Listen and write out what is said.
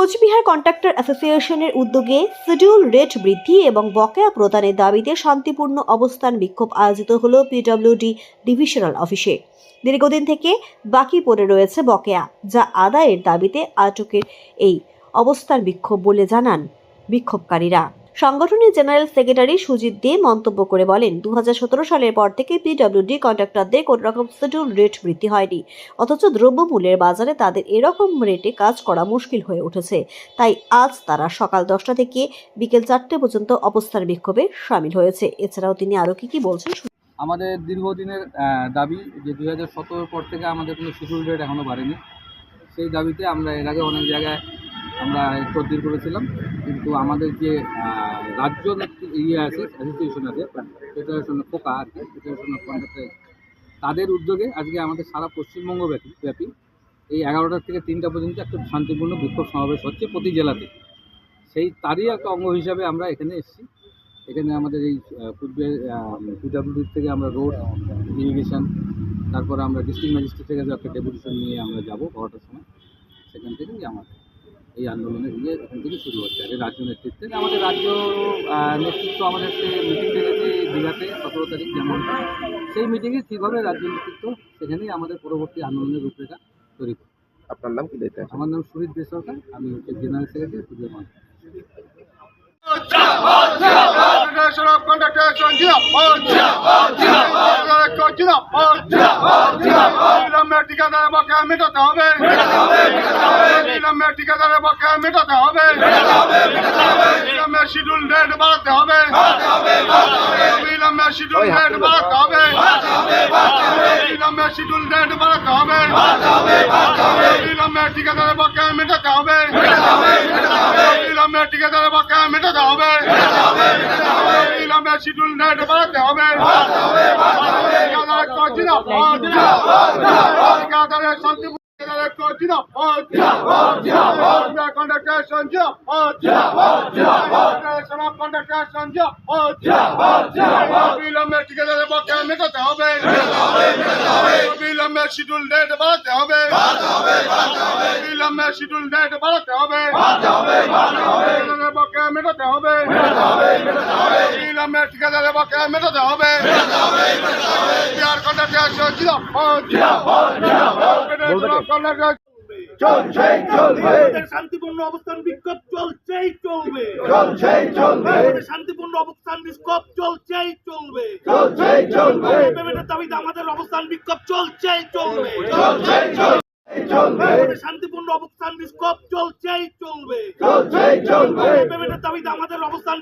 Cooch Behar contractor অ্যাসোসিয়েশনের উদ্যোগে schedule rate বৃদ্ধি এবং বকেয়া প্রদানের দাবিতে শান্তিপূর্ণ অবস্থান বিক্ষোভ আয়োজিত হল পিডব্লিউডি ডিভিশনাল অফিসে। দীর্ঘদিন থেকে বাকি পড়ে রয়েছে বকেয়া, যা আদায়ের দাবিতে আটকের এই অবস্থান বিক্ষোভ বলে জানান বিক্ষোভকারীরা। সংগঠনের জেনারেল সেক্রেটারি সুজিত দে মন্তব্য করে বলেন দু হাজার সতেরো সালের পর থেকে পিডব্লিউডি কন্ট্রাক্টরদের কোনো রকম শিডিউল রেট বৃদ্ধি হয়নি। অথচ দ্রব্যমূল্যের বাজারে তাদের এরকম রেটে কাজ করা মুশকিল হয়ে উঠেছে। তাই আজ তারা সকাল দশটা থেকে বিকেল চারটে পর্যন্ত অবস্থান বিক্ষোভে সামিল হয়েছে। এছাড়াও তিনি আরও কি কি বলছেন আমাদের দীর্ঘদিনের দাবি যে দু হাজার পর থেকে আমাদের কোনো শিডিউল রেট এখনও বাড়েনি। সেই দাবিতে আমরা এর আগে অনেক জায়গায় আমরা তদবির করেছিলাম, কিন্তু আমাদের যে রাজ্য ইয়ে আছে অ্যাসোসিয়েশন আছে ফেডারেশন ফোকা আর কি ফেডারেশন অফ তাদের উদ্যোগে আজকে আমাদের সারা পশ্চিমবঙ্গ ব্যাপী ব্যাপী এই এগারোটা থেকে তিনটা পর্যন্ত একটা শান্তিপূর্ণ বিক্ষোভ সমাবেশ হচ্ছে প্রতি জেলাতে। সেই তারই একটা অঙ্গ হিসাবে আমরা এখানে এসেছি। এখানে আমাদের এই পূর্বে পিডাব্লিউডি থেকে আমরা রোড ইরিগেশন তারপর আমরা ডিস্ট্রিক্ট ম্যাজিস্ট্রেট থেকে একটা ডেপুটেশন নিয়ে আমরা যাব বারোটার সময়, সেখান থেকেই আমার এই আন্দোলনের ইয়ে এখান থেকে শুরু হচ্ছে আর এই রাজ্য নেতৃত্বে আমাদের রাজ্য আহ, নেতৃত্ব আমাদের মিটিং ডেকেছে দীঘাতে সতেরো তারিখ যেমন সেই মিটিংয়ে কীভাবে রাজ্য নেতৃত্ব সেখানেই আমাদের পরবর্তী আন্দোলনের রূপরেখা তৈরি করবে। আপনার নাম কি আছে? আমার নাম সুরিত দে সরকার আমি হচ্ছে জেনারেল সেক্রেটারি পূজা মানুষ মেটাতে হবে বিলম্বের ঠিকাদারের বকেয়া মেটাতে হবে। বিলম্বের শিডিউল ডেট বাড়াতে হবে। বিলম্বের শিডিউল ডেট বাড়াতে হবে। বিলম্বের শিডিউল ডেট বাড়াতে হবে। বিলম্বের ঠিকাদারের বকেয়া মেটাতে হবে। বিলম্বের ঠিকাদারের বকেয়া মেটাতে হবে। বিলম্বে শিডিউল নেট বাড়াতে হবে। ঠিকাদার তো জিন্দাবাদ ঠিকাদারের শান্তি ঠিকাদারের তো জিন্দাবাদ কন্ডাক্টেশন জিন্দাবাদ ফেডারেশন অফ কন্ডাক্টেশন জিন্দাবাদ বিলম্বে ঠিকাদারের বকেয়া মেটাতে হবে। বিলম্বে শিডিউল নেট বাড়াতে হবে। বিলম্বে শিডিউল নেট বাড়াতে হবে। ঠিকাদারের বকেয়া মেটাতে হবে। বিলম্বে ঠিকাদারের বকেয়া মেটাতে হবে। বিহার কন্ডাক্টেশন জিন্দাবাদ ফেডারেশন অফ শান্তিপূর্ণ অবস্থান বিক্ষোভ চলছেই চলবে। আমাদের শান্তিপূর্ণ অবস্থান বিক্ষোভ চলছেই চলবে। পেমেন্টের দাবিতে আমাদের অবস্থান বিক্ষোভ চলছেই চলবে। আমাদের শান্তিপূর্ণ অবস্থান বিক্ষোভ চলছেই চলবে। পেমেন্টের দাবিতে আমাদের অবস্থান